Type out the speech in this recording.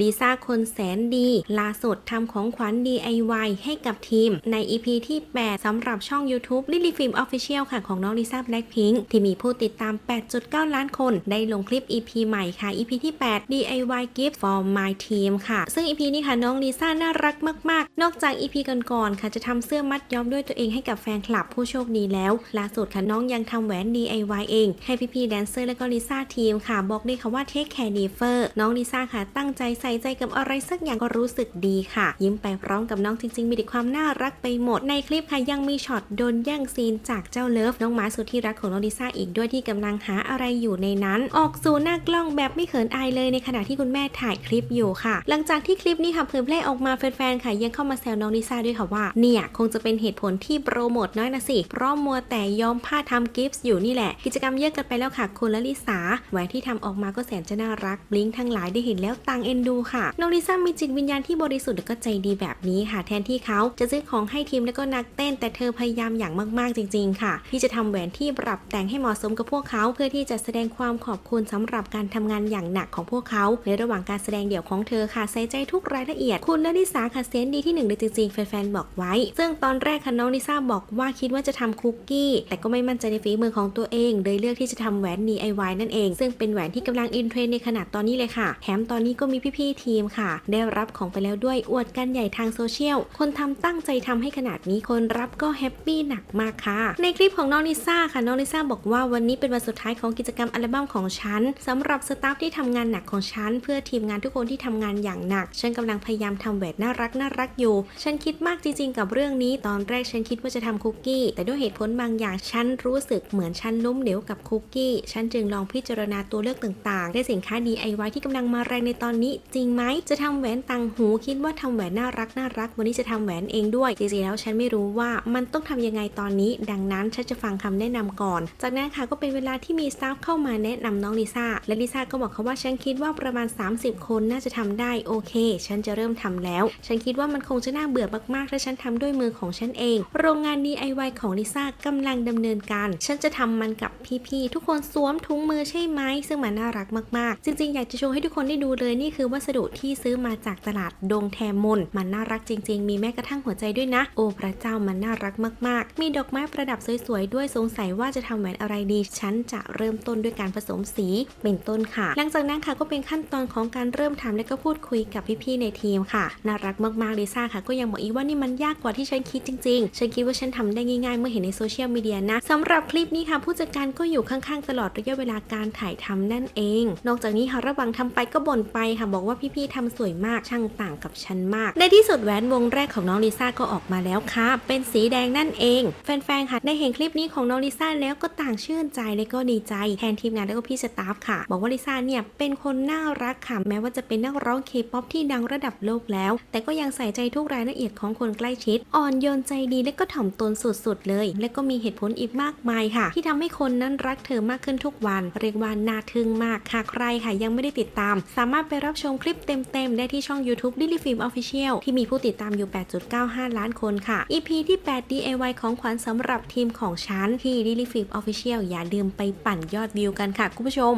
ลิซ่าคนแสนดีล่าสุดทำของขวัญ DIY ให้กับทีม ใน EP ที่ 8สำหรับช่อง YouTube Lily Film Official ค่ะของน้องลิซ่า Blackpink ที่มีผู้ติดตาม 8.9 ล้านคน ได้ลงคลิป EP ใหม่ค่ะ EP ที่ 8 DIY Gift for my team ค่ะ ซึ่ง EP นี้ค่ะน้องลิซ่าน่ารักมาก ๆ นอกจาก EP ก่อนๆค่ะจะทำเสื้อมัดย้อมด้วยตัวเองให้กับแฟนคลับผู้โชคดีแล้วล่าสุดค่ะน้องยังทำแหวน DIY เอง ให้พี่ๆแดนเซอร์และก็ลิซ่าทีมค่ะ บอกเลยค่ะว่า Take care d e f e r น้องลิซ่าค่ะตั้งใจใส่ใจกับอะไรสักอย่างก็รู้สึกดีค่ะ ยิ้มไปพร้อมกับน้องจริง ๆ มีแต่ความน่ารักไปหมด ในคลิปค่ะยังมีช็อตโดนแย่งซีนจากเจ้าเลิฟน้องหมาสุดที่รักของน้องลิซ่าอีกด้วยที่กำลังหาอะไรอยู่ในนั้น ออกสู่หน้ากล้องแบบไม่เขินอายเลยในขณะที่คุณแม่ถ่ายคลิปอยู่ค่ะ หลังจากที่คลิปนี้ค่ะเผยแพร่ออกมาแฟนๆค่ะยังเข้ามาแซวน้องลิซ่าด้วยค่ะว่าเนี่ยคงจะเป็นเหตุผลที่โปรโมทน้อยนะสิเพราะมัวแต่ย้อมผ้าทำกิฟต์อยู่นี่แหละ กิจกรรมเยอะกันไปแล้วค่ะคุณและลิสาแหวนที่ทำออกมาก็แสนจะน่ารักบลิงทั้งหลายได้เห็นแล้วต่างเอ็นดูค่ะ น้องลิซ่ามีจิตวิญญาณที่บริสุทธิ์และก็ใจดีแบบนี้ค่ะ แทนที่เขาจะซื้อของให้ทีมและก็นักเต้น แต่เธอพยายามอย่างมากๆจริง ๆ ค่ะ ที่จะทำแหวนที่ปรับแต่งให้เหมาะสมกับพวกเขา เพื่อที่จะแสดงความขอบคุณสำหรับการทำงานอย่างหนักของพวกเขา ในระหว่างการแสดงเดี่ยวของเธอค่ะใส่ใจทุกรายละเอียด คุณและลิสาค่ะเซนดีที่หนึ่งเลยจริงๆแฟนๆบอกไว้ ซึ่งตอนแรกค่ะน้องลิซ่าบอกว่าคิดว่าจะทำคุกกี้ แต่ก็ไม่มั่นใจในฝีมือของตัวเองเลยเลือกที่จะทำแหวน DIY นั่นเอง ซึ่งเป็นแหวนที่กำลังอินเทรนด์ในขณะตอนนี้เลยค่ะแถมตอนนี้ก็มีพี่พี่ทีมค่ะ ได้รับของไปแล้วด้วยอวดกันใหญ่ทางโซเชียล คนทำตั้งใจทำให้ขนาดนี้คนรับก็แฮปปี้หนักมากค่ะ ในคลิปของน้องลิซ่าค่ะน้องลิซ่าบอกว่าวันนี้เป็นวันสุดท้ายของกิจกรรมอัลบั้มของฉันสำหรับสตาฟที่ทำงานหนักของฉันเพื่อทีมงานทุกคนที่ทำงานอย่างหนัก ฉันกำลังพยายามทำแหวนน่ารักน่ารักอยู่ ฉันคิดมากจริงๆ กับเรื่องนี้ ตอนแรกฉันคิดว่าจะทำคุกกี้ แต่ด้วยเหตุผลบางอย่างฉันรู้สึกเหมือนฉันล้มเหลวกับคุกกี้ ฉันจึงลองพิจารณาตัวเลือกต่างๆ ได้สินค้า DIY ที่กำลังมาแรงในตอนนี้จริงไหมจะทำแหวนต่างหูคิดว่าทำแหวนน่ารักน่ารัก วันนี้จะทำแหวนเองด้วยจริงๆแล้วฉันไม่รู้ว่ามันต้องทำยังไงตอนนี้ ดังนั้นฉันจะฟังคำแนะนำก่อน จากนั้นค่ะก็เป็นเวลาที่มีสตาฟเข้ามาแนะนำน้องลิซ่าและลิซ่าก็บอกเขาว่าฉันคิดว่าประมาณ 30 คนน่าจะทำได้โอเค ฉันจะเริ่มทำแล้ว ฉันคิดว่ามันคงจะน่าเบื่อมากๆถ้าฉันทำด้วยมือของฉันเอง โรงงาน DIY ของลิซ่ากำลังดำเนินการ ฉันจะทำมันกับพี่ๆทุกคนสวมถุงมือใช่ไหมซึ่งมันน่ารักมากๆ จริงๆ อยากจะโชว์ให้ทุกคนได้ดูเลยนี่คือวัวัสดุที่ซื้อมาจากตลาดดงแทมนมันน่ารักจริง ๆ มีแม้กระทั่งหัวใจด้วยนะ โอ้พระเจ้ามันน่ารักมากๆ มีดอกไม้ประดับสวยๆด้วยสงสัยว่าจะทำแหวนอะไรดีฉันจะเริ่มต้นด้วยการผสมสีเป็นต้นค่ะ หลังจากนั้นค่ะก็เป็นขั้นตอนของการเริ่มทำและก็พูดคุยกับพี่ๆในทีมค่ะน่ารักมากๆลิซ่าค่ะ ก็ยังบอกอีกว่านี่มันยากกว่าที่ฉันคิดจริงๆฉันคิดว่าฉันทำได้ง่ายๆ เมื่อเห็นในโซเชียลมีเดียนะสำหรับคลิปนี้ค่ะผู้จัดการก็อยู่ข้างๆ ตลอดระยะเวลาการถ่ายทำนั่นเอง นอกจากนี้ค่ะระหว่างทำไปก็บ่นไปค่ะบอกว่าพี่ๆทำสวยมากช่างต่างกับฉันมาก ในที่สุดแหวนวงแรกของน้องลิซ่าก็ออกมาแล้วค่ะ เป็นสีแดงนั่นเอง แฟนๆค่ะได้เห็นคลิปนี้ของน้องลิซ่าแล้วก็ต่างชื่นใจและก็ดีใจแทนทีมงานและก็พี่สตาฟค่ะ บอกว่าลิซ่าเนี่ยเป็นคนน่ารักค่ะแม้ว่าจะเป็นนักร้องเคป๊อปที่ดังระดับโลกแล้ว แต่ก็ยังใส่ใจทุกรายละเอียดของคนใกล้ชิด อ่อนโยนใจดีและก็ถ่อมตนสุดๆ เลย และก็มีเหตุผลอีกมากมายค่ะ ที่ทำให้คนนั้นรักเธอมากขึ้นทุกวัน เรียกว่าน่าทึ่งมากค่ะใครค่ะยังไม่ได้ติดตาม สามารถไปรับชมคลิปเต็มๆ ได้ที่ช่อง YouTube Lily Film Official ที่มีผู้ติดตามอยู่ 8.95 ล้านคนค่ะ EP ที่ 8 DIY ของขวัญสำหรับทีมของฉันที่ Lily Film Official อย่าลืมไปปั่นยอดวิวกันค่ะคุณผู้ชม